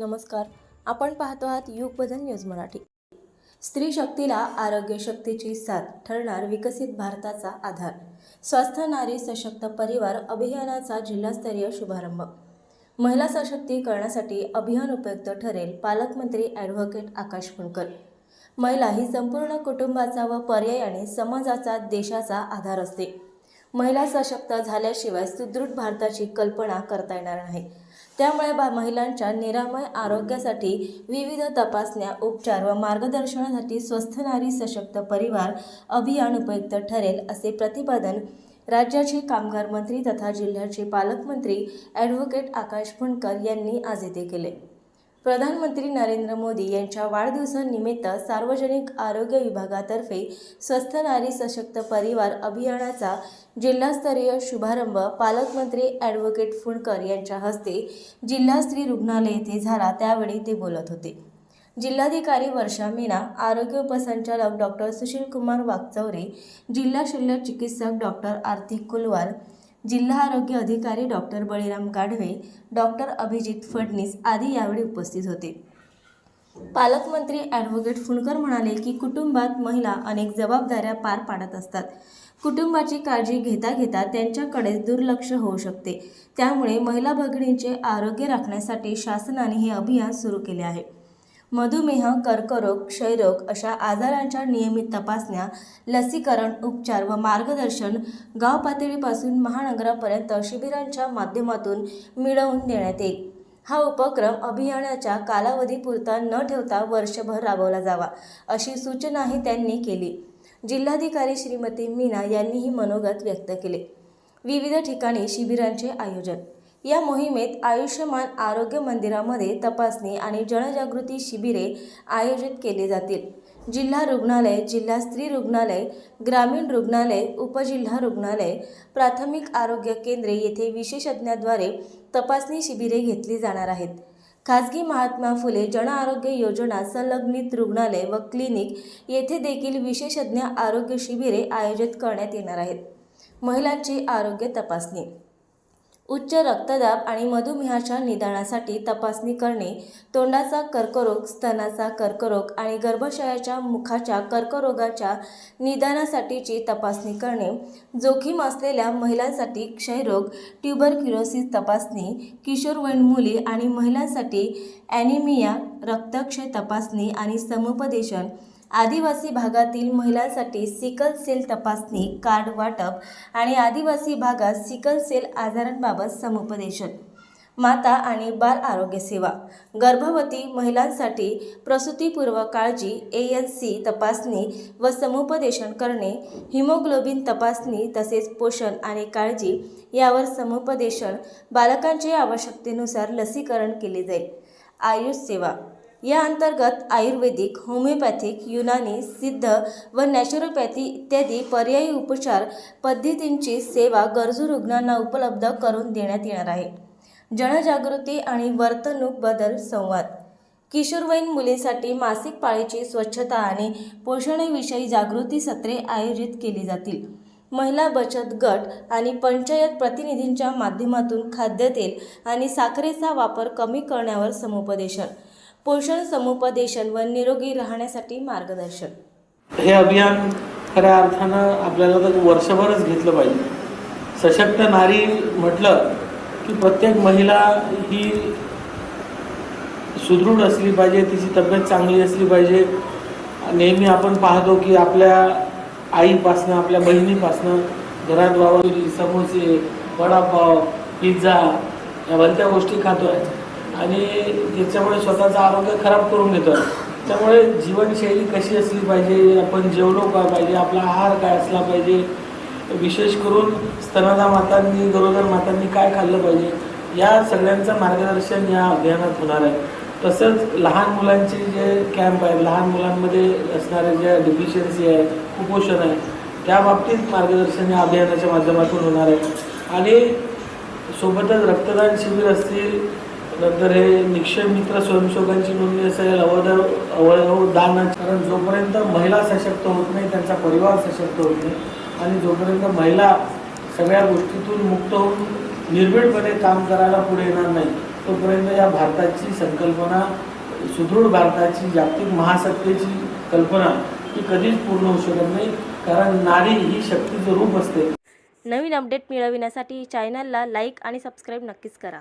नमस्कार. आपण पाहतो आहात युग बदल न्यूज मराठी. स्त्री शक्तीला आरोग्य शक्तीची साथ ठरणार विकसित भारताचा आधार. स्वस्थ नारी सशक्त परिवार अभियानाचा जिल्हास्तरीय शुभारंभ. महिला सशक्तीकरणासाठी अभियान उपयुक्त ठरेल पालकमंत्री ॲडव्होकेट आकाश फुंडकर. महिला ही संपूर्ण कुटुंबाचा व पर्यायाने समाजाचा देशाचा आधार असते. महिला सशक्त झाल्याशिवाय सुदृढ भारताची कल्पना करता येणार नाही. त्यामुळे बा महिलांच्या निरामय आरोग्यासाठी विविध तपासण्या उपचार व मार्गदर्शनासाठी स्वस्थ नारी सशक्त परिवार अभियान उपयुक्त ठरेल असे प्रतिपादन राज्याचे कामगार मंत्री तथा जिल्ह्याचे पालकमंत्री ॲडव्होकेट आकाश फुंडकर यांनी आज येथे केले. प्रधानमंत्री नरेंद्र मोदी यांच्या वाढदिवसानिमित्त सार्वजनिक आरोग्य विभागातर्फे स्वस्थ नारी सशक्त परिवार अभियानाचा जिल्हास्तरीय शुभारंभ पालकमंत्री ॲडव्होकेट फुंडकर यांच्या हस्ते जिल्हा स्त्री रुग्णालय येथे झाला. त्यावेळी ते बोलत होते. जिल्हाधिकारी वर्षा मीना आरोग्य उपसंचालक डॉक्टर सुशीलकुमार वागचौरे जिल्हा शल्य चिकित्सक डॉक्टर आरती कुलवार जिल्हा आरोग्य अधिकारी डॉक्टर बळीराम गाढवे डॉक्टर अभिजित फडणीस आदी यावेळी उपस्थित होते. पालकमंत्री ॲडव्होकेट फुंडकर म्हणाले की कुटुंबात महिला अनेक जबाबदाऱ्या पार पाडत असतात. कुटुंबाची काळजी घेता घेता त्यांच्याकडे दुर्लक्ष होऊ शकते. त्यामुळे महिला भगिनींचे आरोग्य राखण्यासाठी शासनाने हे अभियान सुरू केले आहे. मधुमेह कर्करोग क्षयरोग अशा आजारांच्या नियमित तपासण्या लसीकरण उपचार व मार्गदर्शन गाव पातळीपासून महानगरापर्यंत शिबिरांच्या माध्यमातून मिळवून देण्यात येईल. हा उपक्रम अभियानाच्या कालावधीपुरता न ठेवता वर्षभर राबवला जावा अशी सूचनाही त्यांनी केली. जिल्हाधिकारी श्रीमती मीना यांनीही मनोगत व्यक्त केले. विविध ठिकाणी शिबिरांचे आयोजन या मोहिमेत आयुष्यमान आरोग्य मंदिरामध्ये तपासणी आणि जनजागृती शिबिरे आयोजित केली जातील. जिल्हा रुग्णालय जिल्हा स्त्री रुग्णालय ग्रामीण रुग्णालय उपजिल्हा रुग्णालय प्राथमिक आरोग्य केंद्रे येथे विशेषज्ञाद्वारे तपासणी शिबिरे घेतली जाणार आहेत. खाजगी महात्मा फुले जनआरोग्य योजना संलग्नित रुग्णालय व क्लिनिक येथे देखील विशेषज्ञ आरोग्य शिबिरे आयोजित करण्यात येणार आहेत. महिलांची आरोग्य तपासणी उच्च रक्तदाब आणि मधुमेहाच्या निदानासाठी तपासणी करणे तोंडाचा कर्करोग स्तनाचा कर्करोग आणि गर्भाशयाच्या मुखाच्या कर्करोगाच्या निदानासाठीची तपासणी करणे जोखीम असलेल्या महिलांसाठी क्षयरोग ट्युबरक्युलोसिस तपासणी किशोरवयीन मुली आणि महिलांसाठी ॲनिमिया रक्तक्षय तपासणी आणि समुपदेशन आदिवासी भागातील महिलांसाठी सिकल सेल तपासणी कार्ड वाटप आणि आदिवासी भागात सिकल सेल आजारांबाबत समुपदेशन माता आणि बाल आरोग्य सेवा. गर्भवती महिलांसाठी प्रसूतीपूर्व काळजी ए एन सी तपासणी व समुपदेशन करणे हिमोग्लोबिन तपासणी तसेच पोषण आणि काळजी यावर समुपदेशन बालकांच्या आवश्यकतेनुसार लसीकरण केले जाईल. आयुष सेवा या अंतर्गत आयुर्वेदिक होमिओपॅथिक युनानी सिद्ध व नॅचरोपॅथी इत्यादी पर्यायी उपचार पद्धतींची सेवा गरजू रुग्णांना उपलब्ध करून देण्यात येणार आहे. जनजागृती आणि वर्तणूक बदल संवाद. किशोरवयीन मुलींसाठी मासिक पाळीची स्वच्छता आणि पोषणाविषयी जागृती सत्रे आयोजित केली जातील. महिला बचत गट आणि पंचायत प्रतिनिधींच्या माध्यमातून खाद्यतेल आणि साखरेचा वापर कमी करण्यावर समुपदेशन पोषण समुपदेशन व निरोगी राहण्यासाठी मार्गदर्शन. हे अभियान खऱ्या अर्थानं आपल्याला तर वर्षभरच घेतलं पाहिजे. सशक्त नारी म्हटलं की प्रत्येक महिला ही सुदृढ असली पाहिजे तिची तब्येत चांगली असली पाहिजे. नेहमी आपण पाहतो की आपल्या आईपासनं आपल्या बहिणीपासनं घरात वावरली समोसे वडापाव पिझ्झा या भलत्या गोष्टी खातो आहे आणि त्याच्यामुळे स्वतःचं आरोग्य खराब करून घेतो त्यामुळे जीवनशैली कशी असली पाहिजे आपण जेवलो काय पाहिजे आपला आहार काय असला पाहिजे विशेष करून स्तनदा मातांनी गरोदर मातांनी काय खाल्लं पाहिजे या सगळ्यांचं मार्गदर्शन या अभियानात होणार आहे. तसंच लहान मुलांचे जे कॅम्प आहेत लहान मुलांमध्ये असणारे ज्या डिफिशियन्सी आहे कुपोषण आहे त्या बाबतीत मार्गदर्शन या अभियानाच्या माध्यमातून होणार आहे. आणि सोबतच रक्तदान शिबिर असतील नंतर हे निक्षय मित्र स्वयंसेवकांची नोंदणी असेल अवयव अवयव दान. कारण जोपर्यंत महिला सशक्त होत नाही त्यांचा परिवार सशक्त होत नाही आणि जोपर्यंत महिला सगळ्या गोष्टीतून मुक्त होऊन निर्भीडपणे काम करायला पुढे येणार नाही तोपर्यंत या भारताची संकल्पना सुदृढ भारताची जागतिक महासत्तेची कल्पना ही कधीच पूर्ण होऊ शकत नाही कारण नारी ही शक्तीचं रूप असते. नवीन अपडेट मिळविण्यासाठी चॅनलला लाईक आणि सबस्क्राईब नक्कीच करा.